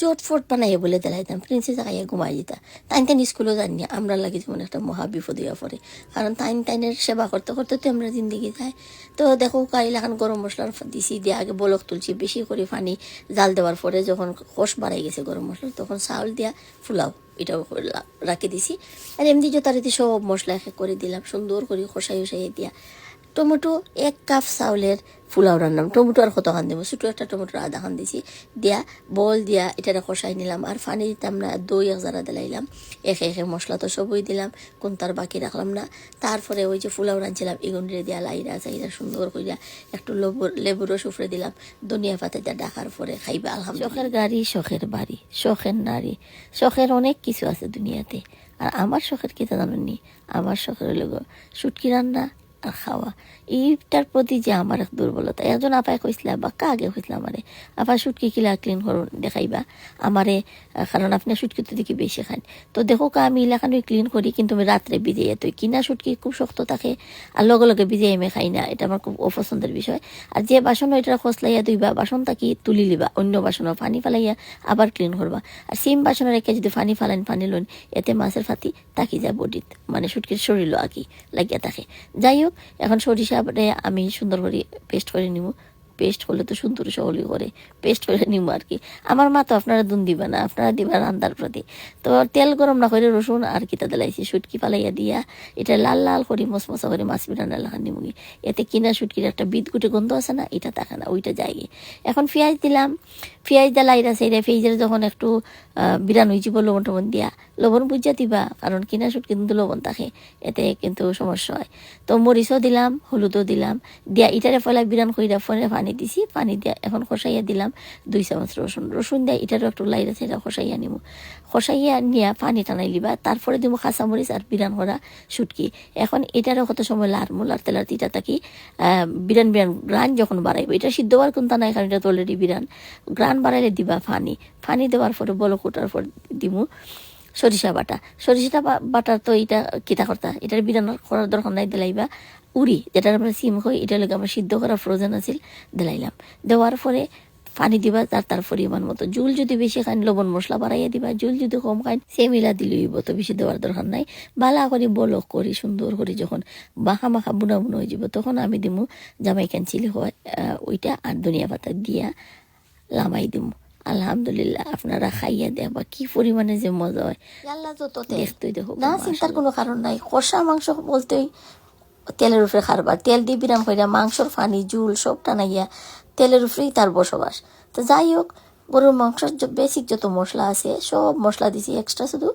জটফট বানাইয়া বলে দিলাইতাম প্রিন্সেস আগাইয়া ঘুমাই যেতা তাইন তাইন স্কুলেও জানি আমরা লাগে যেমন একটা মহা বিপদ হইয়া পড়ে কারণ তাইন তাইনের সেবা করতে করতে তো আমরা জিন্দগি যায় তো দেখো, কাইল এখন গরম মশলার দিছি, দিয়ে আগে বলক তুলছি, বেশি করে পানি, জাল দেওয়ার পরে যখন কষ বাড়াই গেছে গরম মশলা, তখন চাউল দিয়া ফুলাও, এটাও রাখি দিছি। আর এমনি যথারীতি সব মশলা করে দিলাম, সুন্দর করে কষাই উসাই দিয়া। টমেটো এক কাপ চাউলের ফুলাও রান্নাম। টমেটো আর কত খান দিব? ছোটো একটা টমেটোর আধা খান দিছি। দিয়া বল দিয়া এটা কষাই নিলাম। আর ফানি দিতাম না, দই এক জারা দিলাইলাম। একে একে মশলা তো সবই দিলাম, কোন তার বাকি রাখলাম না। তারপরে ওই যে ফুলাও রাঁধছিলাম এগুনরে দিয়া লাইরা চাইরা সুন্দর করিয়া একটু লেবুর লেবুরও রস উফরে দিলাম। ধনিয়া পাতা দিয়া ডাকার পরে খাইবা, আলহামদুলিল্লাহ। শখের গাড়ি, শখের বাড়ি, শখের নারী, শখের অনেক কিছু আছে দুনিয়াতে। আর আমার শখের কি জানেননি? আমার শখের হলো সুটকি রান্না আর খাওয়া। এইটার প্রতি যে আমার এক দুর্বলতা। একজন আপায় কইসলা বা কাগে কইসলা আমারে? আপা সুটকি কিলা ক্লিন করুন, দেখাইবা। আমারে কারণ আপনি সুটকি তো দেখি বেশি খান। তো দেখো কা আমি এলাকানো ক্লিন করি, কিন্তু আমি রাত্রে ভিজিয়ে তো কিনা সুটকি খুব শক্ত থাকে, আর লগে লগে ভিজিয়ে আমি খাই না। এটা আমার খুব অপছন্দের বিষয়। আর যে বাসন এটা খসলাইয়া দুইবা বাসন তাকি তুলি লিবা, অন্য বাসনও পানি ফালাইয়া আবার ক্লিন করবা। আর সেম বাসনের রেখে যদি পানি ফালাইন পানি লইন এতে মাছের ফাতি তাকি যায় বডিত। মানে সুটকির শরীরও আঁকি লাগিয়া থাকে। যাই হোক এখন সরিষা আমি সুন্দর করে পেস্ট করে নিব। পেস্ট করলে তো সুন্দর সহলি করে। পেস্ট করে নিব আর কি। আমার মা তো আপনারা দুন দিবা না, আপনারা দিবা রান্দার প্রতি। তো তেল গরম না করে রসুন আর কিতা দিলাইছি সুটকি ফালাইয়া দিয়া। এটা লাল লাল করে মশমশা করে মাছ বিরান্না লাগান নিমুগি এতে কিনা সুটকির একটা বিদগুটে গন্ধ আছে না, এটা থাকে না, ওইটা যায় এখন পেঁয়াজ দিলাম। পেঁয়াজ দিয়া লাইরা সেইরা পেঁয়াজের যখন একটু বিরান হয়ে যাব লবণ টবণ দিয়া, লবণ বুঝা দিবা, কারণ কিনা সুট কিন্তু লবণ থাকে, এতে কিন্তু সমস্যা হয়। তো মরিচও দিলাম, হলুদও দিলাম। দিয়া ইটারে ফেলা বিরান কইরা ফোনে পানি দিছি, পানি দিয়া এখন খসাইয়া দিলাম দুই চামচ রসুন। রসুন দিয়া ইটারও একটু লাইরা সাইরা খসাইয়া নিব খসাইয়া নিয়া পানি টানাই লিবা তারপরে দিব কাঁচা মরিচ আর বিরান করা শুটকি। এখন এটারও কত সময় লার মুলার তেলার তিটা থাকি বিরান বিরান গ্রান যখন বাড়াইব, এটা সিদ্ধ হওয়ার কোনটা নাই, কারণ এটা তো অলরেডি বিরান। গ্রান বাড়াইলে দিবা পানি। পানি দেওয়ার পরে বলো কোটার পর দিমু। সরিষা বাটা। সরিষাটা বাটার তো এটা কিতা করতা? এটার বিরান করার দরকার নাই, দিলাইবা। উড়ি যেটা আমরা সিম হই এটা লাগে আমরা সিদ্ধ করা ফ্রোজেন আছিল দিলাইলাম। দেওয়ার পরে পানি দিবা তার তার পরিমাণ মতো। জুল যদি বেশি খান লবণ মশলা বাড়াইয়া দিবা। জুল যদি কম খান সেমিলা দিলইব তো বেশি দেওয়ার দরকার নাই। বালা করে, বলক করি, সুন্দর করে যখন মাখা মাখা বুনা বুনা হয়ে যাব তখন আমি দিমু জামাইকান চিলি হয় ওইটা আর ধনিয়া পাতা দিয়া লামাই দিমু। আলহামদুলিল্লাহ আপনারা খাইয়া দেখবা কি পরিমাণে যে মজা হয়। দেখতেই দেখো না চিন্তার কোনো কারণ নাই। কষা মাংস বলতেই তেলের উপরে খারবার তেল দিয়ে বিরাম কইরা মাংসর ফানি জুল সব টানাইয়া তেলের উপরেই তার বসবাস। তো যাই হোক গরুর মাংসর বেসিক যত মশলা আছে, সব মশলা দিছি এক্সট্রা শুধু।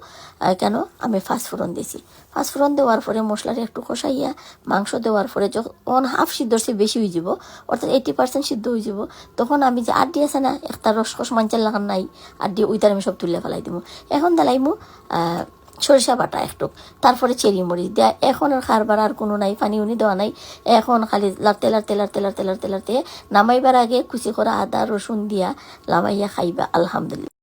কেন? আমি ফাঁসফোড়ন দিছি। ফাঁসফোড়ন দেওয়ার পরে মশলাটা একটু কষাইয়া, মাংস দেওয়ার পরে যখন হাফ সিদ্ধ সে বেশি হয়ে যাব, অর্থাৎ এইটি পার্সেন্ট সিদ্ধ হয়ে যাব। তখন আমি যে আড্ডি আছে না, একটা রস কষ মাঞ্চার লাগান নাই, আড্ডি ওইটার আমি সব তুলে ফেলাই দিব। এখন দালাইমু সরিষা বাটা একটু তারপরে চেরি মরিচ দেয়া এখন আর খারবার আর কোনো নাই, পানি উনি দেওয়া নাই। এখন খালি লাড়তে লাড়তে লাড়তে লাড়তে লাড়তে লাড়তে নামাইবার আগে কুচি করা আদা, রসুন দিয়া লামাইয়া খাইবা, আলহামদুলিল্লাহ।